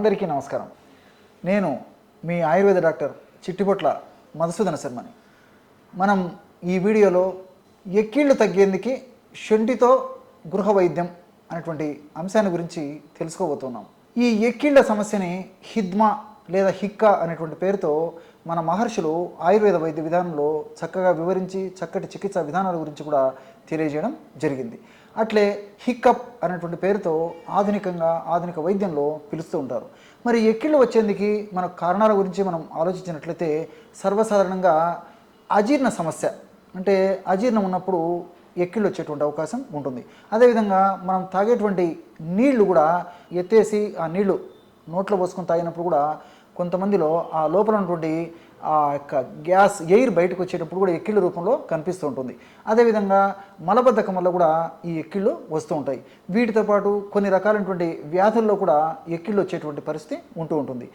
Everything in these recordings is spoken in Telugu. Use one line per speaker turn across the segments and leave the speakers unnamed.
అందరికీ నమస్కారం. నేను మీ ఆయుర్వేద డాక్టర్ చిట్టిపొట్ల మధుసూదన శర్మని. మనం ఈ వీడియోలో ఎక్కిళ్ళు తగ్గేందుకు శొంఠితో గృహ వైద్యం అనేటువంటి అంశాన్ని గురించి తెలుసుకోబోతున్నాం. ఈ ఎక్కిళ్ళ సమస్యని హిద్మా లేదా హిక్కా అనేటువంటి పేరుతో మన మహర్షులు ఆయుర్వేద వైద్య విధానంలో చక్కగా వివరించి చక్కటి చికిత్సా విధానాల గురించి కూడా తెలియజేయడం జరిగింది. అట్లే హిక్కప్ అనేటువంటి పేరుతో ఆధునికంగా ఆధునిక వైద్యంలో పిలుస్తూ ఉంటారు. మరి ఎక్కిళ్ళు వచ్చేందుకు మన కారణాల గురించి మనం ఆలోచించినట్లయితే సర్వసాధారణంగా అజీర్ణ సమస్య. అంటే అజీర్ణం ఉన్నప్పుడు ఎక్కిళ్ళు వచ్చేటువంటి అవకాశం ఉంటుంది. అదేవిధంగా మనం తాగేటువంటి నీళ్ళు కూడా ఎత్తేసి ఆ నీళ్ళు నోట్లో పోసుకొని తాగినప్పుడు కూడా కొంతమందిలో ఆ లోపల ఉన్నటువంటి ఆ యొక్క గ్యాస్ ఎయిర్ బయటకు వచ్చేటప్పుడు కూడా ఎక్కిళ్ళ రూపంలో కనిపిస్తూ ఉంటుంది. అదేవిధంగా మలబద్ధకం వల్ల కూడా ఈ ఎక్కిళ్ళు వస్తూ ఉంటాయి. వీటితో పాటు కొన్ని రకాలైనటువంటి వ్యాధుల్లో కూడా ఎక్కిళ్ళు వచ్చేటువంటి పరిస్థితి ఉంటూ ఉంటుంది.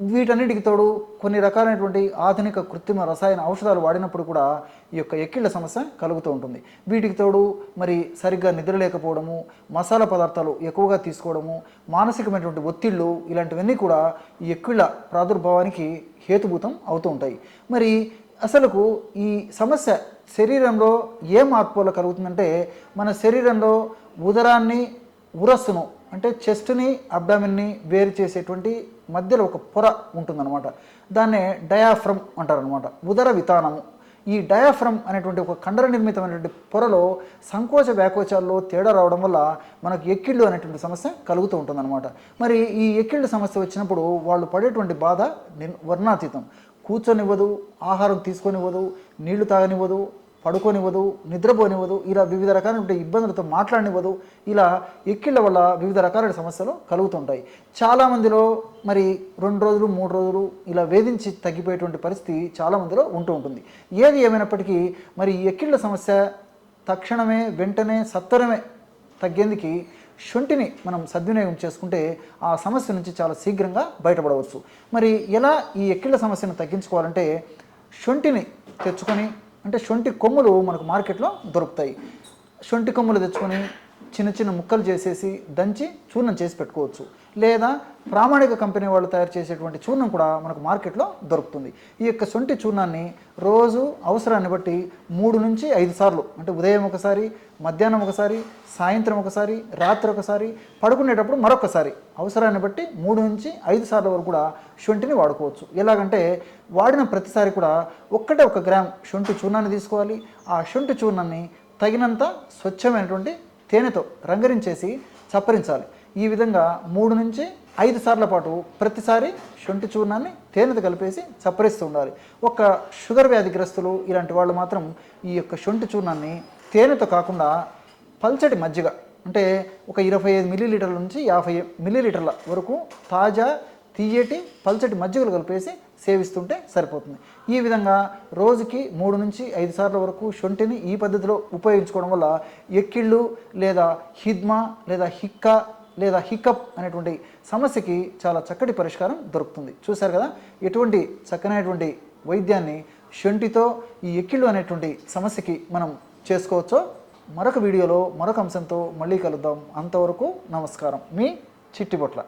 వీటన్నిటికి తోడు కొన్ని రకాలైనటువంటి ఆధునిక కృత్రిమ రసాయన ఔషధాలు వాడినప్పుడు కూడా ఈ యొక్క ఎక్కిళ్ళ సమస్య కలుగుతూ ఉంటుంది. వీటికి తోడు మరి సరిగ్గా నిద్ర లేకపోవడము మసాలా పదార్థాలు ఎక్కువగా తీసుకోవడము మానసికమైనటువంటి ఒత్తిళ్ళు ఇలాంటివన్నీ కూడా ఈ ఎక్కిళ్ళ ప్రాదుర్భావానికి హేతుభూతం అవుతూ ఉంటాయి. మరి అసలుకు ఈ సమస్య శరీరంలో ఏ మార్పు వల్ల కలుగుతుందంటే మన శరీరంలో ఉదరాన్ని ఉరస్సును అంటే చెస్ట్ని అబ్డామిన్ని వేరు చేసేటువంటి మధ్యలో ఒక పొర ఉంటుందన్నమాట. దాన్నే డయాఫ్రమ్ అంటారనమాట ఉదర వితానము. ఈ డయాఫ్రమ్ అనేటువంటి ఒక కండర నిర్మితమైనటువంటి పొరలో సంకోచ వ్యాకోచాల్లో తేడా రావడం వల్ల మనకు ఎక్కిళ్ళు అనేటువంటి సమస్య కలుగుతూ ఉంటుందన్నమాట. మరి ఈ ఎక్కిళ్ళ సమస్య వచ్చినప్పుడు వాళ్ళు పడేటువంటి బాధ నిర్- వర్ణాతీతం. కూర్చొనివ్వదు ఆహారం తీసుకొనివ్వదు నీళ్ళు తాగనివ్వదు పడుకోనివ్వదు నిద్రపోనివ్వదు ఇలా వివిధ రకాలైన ఇబ్బందులతో మాట్లాడనివ్వదు ఇలా ఎక్కిళ్ళ వల్ల వివిధ రకాలైన సమస్యలు కలుగుతుంటాయి. చాలామందిలో మరి రెండు రోజులు మూడు రోజులు ఇలా వేధించి తగ్గిపోయేటువంటి పరిస్థితి చాలామందిలో ఉంటూ ఉంటుంది. ఏది ఏమైనప్పటికీ మరి ఈ ఎక్కిళ్ళ సమస్య తక్షణమే వెంటనే సత్వరమే తగ్గేందుకు శొంఠిని మనం సద్వినియోగం చేసుకుంటే ఆ సమస్య నుంచి చాలా శీఘ్రంగా బయటపడవచ్చు. మరి ఎలా ఈ ఎక్కిళ్ళ సమస్యను తగ్గించుకోవాలంటే శొంఠిని తెచ్చుకొని అంటే శొంఠి కొమ్ములు మనకు మార్కెట్లో దొరుకుతాయి. శొంఠి కొమ్ములు తెచ్చుకొని చిన్న చిన్న ముక్కలు చేసేసి దంచి చూర్ణం చేసి పెట్టుకోవచ్చు. లేదా ప్రామాణిక కంపెనీ వాళ్ళు తయారు చేసేటువంటి చూర్ణం కూడా మనకు మార్కెట్లో దొరుకుతుంది. ఈ యొక్క శొంఠి చూర్ణాన్ని రోజు అవసరాన్ని బట్టి మూడు నుంచి ఐదు సార్లు అంటే ఉదయం ఒకసారి మధ్యాహ్నం ఒకసారి సాయంత్రం ఒకసారి రాత్రి ఒకసారి పడుకునేటప్పుడు మరొకసారి అవసరాన్ని బట్టి మూడు నుంచి ఐదు సార్ల వరకు కూడా శొంఠిని వాడుకోవచ్చు. ఎలాగంటే వాడిన ప్రతిసారి కూడా ఒక్కటే ఒక గ్రామ్ శొంఠి చూర్ణాన్ని తీసుకోవాలి. ఆ శొంఠి చూర్ణాన్ని తగినంత స్వచ్ఛమైనటువంటి తేనెతో రంగరించేసి చప్పరించాలి. ఈ విధంగా మూడు నుంచి ఐదు సార్ల పాటు ప్రతిసారి శొంఠి చూర్ణాన్ని తేనెతో కలిపేసి చప్పరిస్తూ ఉండాలి. ఒక షుగర్ వ్యాధిగ్రస్తులు ఇలాంటి వాళ్ళు మాత్రం ఈ యొక్క శొంఠి చూర్ణాన్ని తేనెతో కాకుండా పల్చటి మజ్జిగ అంటే ఒక ఇరవై ఐదు మిల్లీలీటర్ల నుంచి యాభై మిల్లీలీటర్ల వరకు తాజా తీయటి పల్చటి మజ్జిగలు కలిపేసి సేవిస్తుంటే సరిపోతుంది. ఈ విధంగా రోజుకి మూడు నుంచి ఐదు సార్ల వరకు శొంఠిని ఈ పద్ధతిలో ఉపయోగించుకోవడం వల్ల ఎక్కిళ్ళు లేదా హిద్మా లేదా హిక్కా లేదా హికప్ అనేటువంటి సమస్యకి చాలా చక్కటి పరిష్కారం దొరుకుతుంది. చూశారు కదా? ఎటువంటి చక్కనైనటువంటి వైద్యాన్ని శొంఠితో ఈ ఎక్కిళ్ళు అనేటువంటి సమస్యకి మనం చేసుకోవచ్చో మరొక వీడియోలో మరొక అంశంతో మళ్ళీ కలుద్దాం. అంతవరకు నమస్కారం. మీ చిట్టిబొట్ల.